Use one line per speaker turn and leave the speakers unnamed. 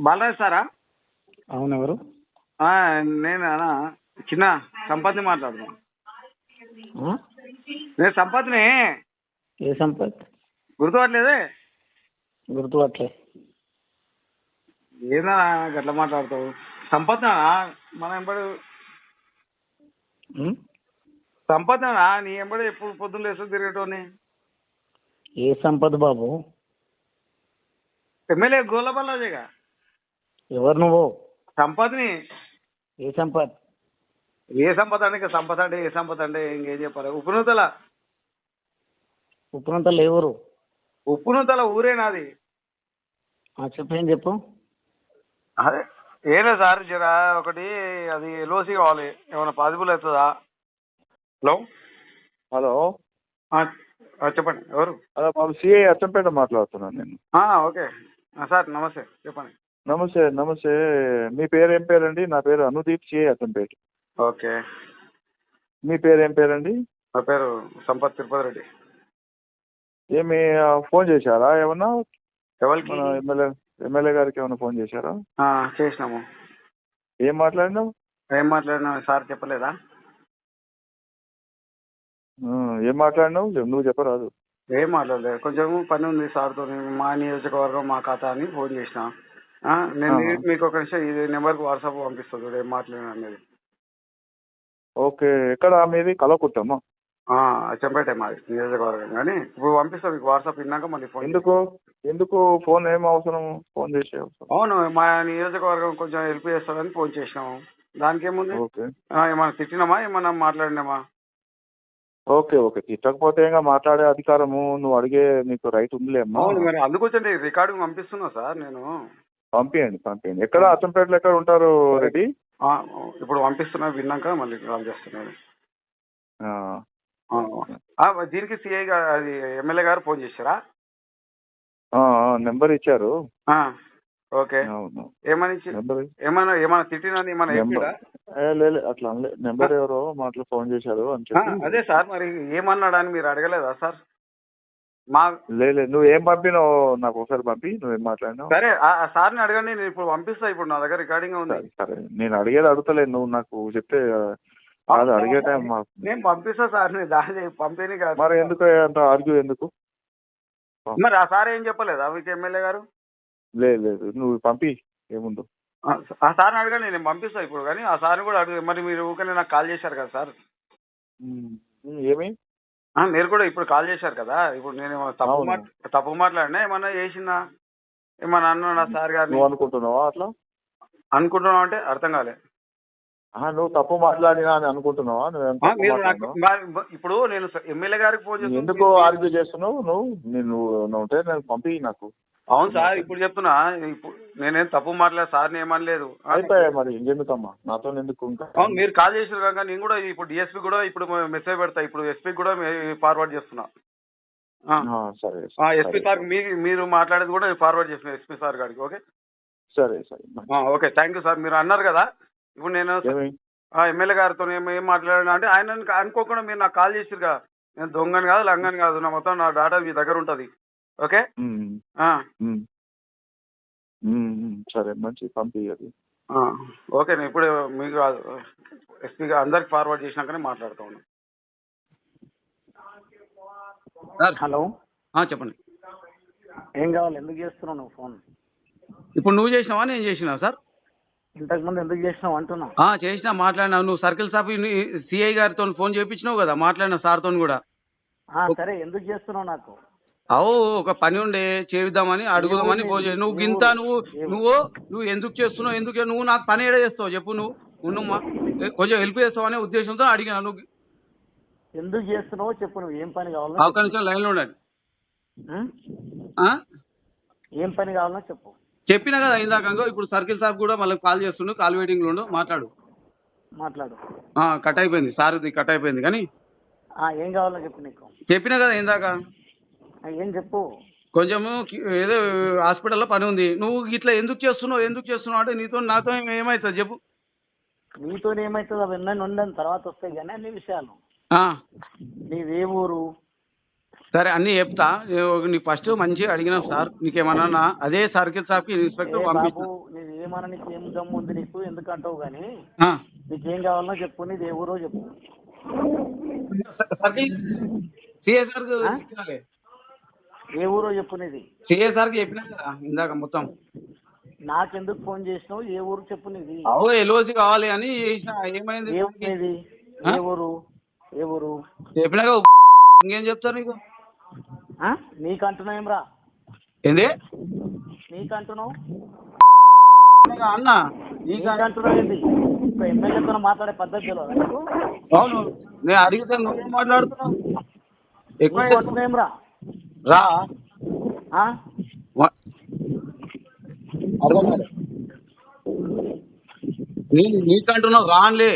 బాలరాజ్ సారా?
అవును ఎవరు
ఆ, నేను చిన్న సంపత్ని మాట్లాడుతున్నా? నేను సంపత్ని.
ఏ సంపత్?
గుర్తుపట్టలేదే?
గుర్తుపట్లే
ఏదా గట్లా మాట్లాడతావు? సంపత్ మన ఎంబడి? సంపత్ నీ ఎంబడి ఎప్పుడు పొద్దున్న లేస్తూ తిరిగేటోని
ఏ సంపత్ బాబు?
ఎమ్మెల్యే గోలబల్లాజేగా
ఎవరు నువ్వు?
సంపత్ని.
ఏ సంపత్?
ఏ సంపద అంటే ఇంకా సంపద అంటే ఏ సంపద అంటే ఇంకేం చెప్పాలి? ఉప్పునూతల
ఉప్పునంతలు ఎవరు
ఉప్పునూతల ఊరే నాది.
ఆ, చెప్పు ఏం చెప్పు?
అదే ఏలే సార్ జర ఒకటి అది ఎల్ఓసి కావాలి. ఏమైనా పాసిబుల్ అవుతుందా? హలో?
హలో?
చెప్పండి ఎవరు?
హలో బాబు సిఐ అచ్చంపేట మాట్లాడుతున్నాను నేను.
ఆ, ఓకే. సార్ నమస్తే చెప్పండి.
నమస్తే నమస్తే. మీ పేరు ఏం పేరండి? నా పేరు అనుదీప్ సిఐ అచ్చంపేట
ఓకే.
మీ పేరు ఏం పేరండి?
నా పేరు సంపత్ తిరుపతి రెడ్డి.
ఏమి ఫోన్ చేశారా ఏమన్నా?
ఎవరికి?
మన ఎమ్మెల్యే ఎమ్మెల్యే గారికి ఏమైనా ఫోన్ చేశారా?
ఆ, చేసినాము.
ఏం మాట్లాడినావు?
ఏం మాట్లాడినా సార్ చెప్పలేదా?
ఏం మాట్లాడినావు? నువ్వు చెప్పరాదు.
ఏం మాట్లాడలేదు. కొంచెం పని ఉంది సార్తో మా నియోజకవర్గం మా ఖాతా అని ఫోన్ చేసిన. నేను. మీకు ఒక నిమిషం ఇది నెంబర్కి వాట్సాప్ పంపిస్తుంది చూడు ఏం మాట్లాడినా అనేది.
ఓకే ఎక్కడ మీది? కలవకుట్టమ్మా
ఆ, అచ్చంపేట మాది నియోజకవర్గం. కానీ ఇప్పుడు పంపిస్తాను మీకు వాట్సాప్ విన్నాక మళ్ళీ ఫోన్
ఎందుకు? ఎందుకు ఫోన్ ఏం అవసరం? ఫోన్ చేసే అవసరం.
అవును మా నియోజకవర్గం కొంచెం హెల్ప్ చేస్తారని ఫోన్ చేసినాము. దానికి ఏముంది?
ఓకే.
ఆ, ఏమన్నా తిట్టినామా? ఏమన్నా మాట్లాడినామా?
Okay okay. తిట్టకపోతే ఇంకా మాట్లాడే అధికారము నువ్వు అడిగే నీకు రైట్ ఉందిలే అమ్మా.
అవును మరి అందుకొచ్చండి రికార్డింగ్ పంపిస్తున్నా సార్ నేను.
పంపించండి పంపించండి ఎక్కడ? అచ్చంపేటలో ఎక్కడ ఉంటారు రెడ్డి?
ఇప్పుడు పంపిస్తున్నా విన్నాక మళ్ళీ కాల్ చేస్తున్నాను దీనికి సిఐ గారు అది ఎమ్మెల్యే గారు ఫోన్ చేశారా?
నెంబర్ ఇచ్చారు.
ఆ, ఓకే. ఏమని ఏమన్నా తిట్టినని ఏమన్నా
నెంబర్
చెప్పాడా?
ఏ, లే లే, అట్లా నెంబర్ ఎవరో మాటలు ఫోన్ చేశారు అని చెప్పి
అదే సార్ మరి ఏమన్నాడని మీరు అడగలేదా సార్? మా
లే లే, నువ్వు ఏం పంపినావు నాకు ఒకసారి పంపి నువ్వేం మాట్లాడినావు.
సరే సార్ని అడగండి నేను ఇప్పుడు పంపిస్తా ఇప్పుడు నా దగ్గర రికార్డింగ్ ఉంది.
సరే సరే. నేను అడిగేది అడుగుతలేదు నువ్వు నాకు చెప్తే కాదు అడిగే టైం
నేను పంపిస్తా సార్ నేను దాని పంపిణీ కాదు.
మరి ఎందుకు అంత ఆర్గ్యూ ఎందుకు?
మరి ఆ సార్ ఏం చెప్పలేదా మీకు ఎమ్మెల్యే గారు?
లేదు లేదు నువ్వు పంపి ఏముందో.
ఆ సార్ని అడగండి నేను పంపిస్తా ఇప్పుడు కానీ ఆ సార్ని కూడా అడుగు మరి మీరు ఊరికనే నాకు కాల్ చేశారు కదా సార్.
ఏమి?
మీరు కూడా ఇప్పుడు కాల్ చేశారు కదా ఇప్పుడు నేను తప్పు
అవును.
మాట్ తప్పు మాట్లాడినా ఏమన్నా చేసినా ఏమన్నా అన్నా సార్ గారిని
నువ్వు అనుకుంటున్నావా అట్లా
అనుకుంటున్నావు అంటే అర్థం కాలే
ఆహా, నువ్వు తప్పు మాట్లాడినా అని అనుకుంటున్నావా నువ్వు ఏం
ఆ,
తప్పు
మీరు నాకు
మాట్లాడినావు?
మా- ఇప్పుడు నేను ఎమ్మెల్యే గారికి ఫోన్
నువ్వు. ఎందుకు ఆర్గ్యూ చేస్తున్నావు నువ్వు నేను నువ్వు ఉంటే నేను పంపి నాకు
అవును సార్ ఇప్పుడు చెప్తున్నా ఇప్పుడు నేనేం తప్పు మాట్లాడలేదు సార్ని ఏమనలేదు
అయిపోయా మరి నాతో ఎందుకు
అవును మీరు కాల్ చేసారు కనుక నేను కూడా ఇప్పుడు డిఎస్పీ కూడా ఇప్పుడు మెసేజ్ పెడతా ఇప్పుడు ఎస్పీ కూడా ఫార్వర్డ్ చేస్తున్నా.
సరే
ఎస్పీ
సరే
మీరు మాట్లాడేది కూడా ఫార్వర్డ్ చేస్తున్నా ఎస్పీ సార్ గారికి ఓకే?
సరే సరే
ఓకే థ్యాంక్ యూ సార్. మీరు అన్నారు కదా ఇప్పుడు నేను ఎమ్మెల్యే గారితో ఏం ఏం మాట్లాడినా అంటే ఆయన అనుకోకుండా మీరు నాకు కాల్ చేసిరు కదా. నేను దొంగని కాదు లంగని కాదు నా మొత్తం నా డాటా మీ దగ్గర ఉంటుంది. ఓకే?
సరే మంచి పంపి అది
ఆ, ఓకే నేను ఇప్పుడు మీకు ఎస్పీ అందరికి ఫార్వర్డ్ చేసినాకనే మాట్లాడుతూ ఉన్నాను
హలో.
చెప్పండి.
ఏం కావాలి? ఎందుకు చేస్తున్నావు నువ్వు ఫోన్?
ఇప్పుడు నువ్వు చేసినావా నేను చేసినా సార్?
ఇంతకు ముందు ఎందుకు చేసినావు అంటున్నా?
ఆ చేసినా మాట్లాడినా. నువ్వు సర్కిల్ సాఫ్ సిఐ గారితో ఫోన్ చేయించినావు కదా మాట్లాడిన సార్తో కూడా.
ఆ, సరే ఎందుకు చేస్తున్నావు నాకు?
అవు ఒక పని ఉండే చేద్దామని అడుగుదామని చేసి నువ్వు గింత నువ్వు నువ్వు నువ్వు ఎందుకు చేస్తున్నావు ఎందుకు నువ్వు నాకు పని ఏడ చేస్తావు చెప్పు నువ్వు ఉన్నమ్మా. కొంచెం హెల్ప్ చేస్తావు అనే ఉద్దేశంతో అడిగినా నువ్వు.
ఎందుకు చేస్తున్నావో చెప్పు నువ్వు ఏం పని కావాలో
నిమిషం లైన్లో ఉండండి?
ఏం పని కావాలో చెప్పు.
చెప్పినా కదా ఇందాక ఇప్పుడు సర్కిల్ సాబ్ కూడా మళ్ళీ కాల్ చేస్తుండు కాల్ వెయిటింగ్లో మాట్లాడు.
మాట్లాడు.
ఆ కట్ అయిపోయింది సార్ది కట్ అయిపోయింది కానీ
ఏం కావాలో చెప్పు నీకు.
చెప్పినా కదా ఇందాక.
ఏం చెప్పు.
కొంచెము ఏదో హాస్పిటల్లో పని ఉంది. నువ్వు ఇట్లా ఎందుకు చేస్తున్నావు ఎందుకు చేస్తున్నావు అంటే నీతో నాతో ఏమవుతుంది చెప్పు.
నీతో ఏమవుతుంది అవన్నీ ఉండని తర్వాత వస్తాయి కానీ అన్ని విషయాలు.
ఆ,
నీవే ఊరు.
సరే అన్ని చెప్తా. నీకు ఫస్ట్ మంచిగా అడిగినాం సార్. నీకేమన్నా అదే సర్కిల్
షాప్కి
ఇన్స్పెక్టర్
బాబు ఏమన్నా నీకు ఏం దమ్ము ఉంది నీకు? ఎందుకు అంటావు కానీ నీకేం కావాలనో చెప్పు నీది ఏ ఊరో చెప్పు.
సర్కిల్. సిఎస్ఆర్?
ఏ ఊరో చెప్పు నీది
సిఎస్ఆర్కి చెప్పినా కదా ఇందాక మొత్తం.
నాకెందుకు ఫోన్ చేసినావు? ఏ ఊరు చెప్పు నీది
అవు ఎల్ఓసి కావాలి అని చేసిన ఏమైంది
ఏ ఊరు నీది? ఏ ఊరు? ఏ ఊరు?
చెప్పినాక ఇంకేం చెప్తారు నీకు?
ఆ? నీకు అంటున్నావు ఏం రా
ఏంది?
నీకు అంటున్నావు
అన్న నీకు
నీకు అంటున్నావు ఏంది ఇప్పుడు ఎమ్మెల్యేతో మాట్లాడే పద్ధతి తెలియదా నీకు?
అవును. నేను అడిగితే నువ్వేం మాట్లాడుతున్నావు? ఎక్కువ
నీకు అంటున్నావు రా
రా
ఆ?
వ- అర్థం కాలే. నీ నీకంటున్నావు రాన్లే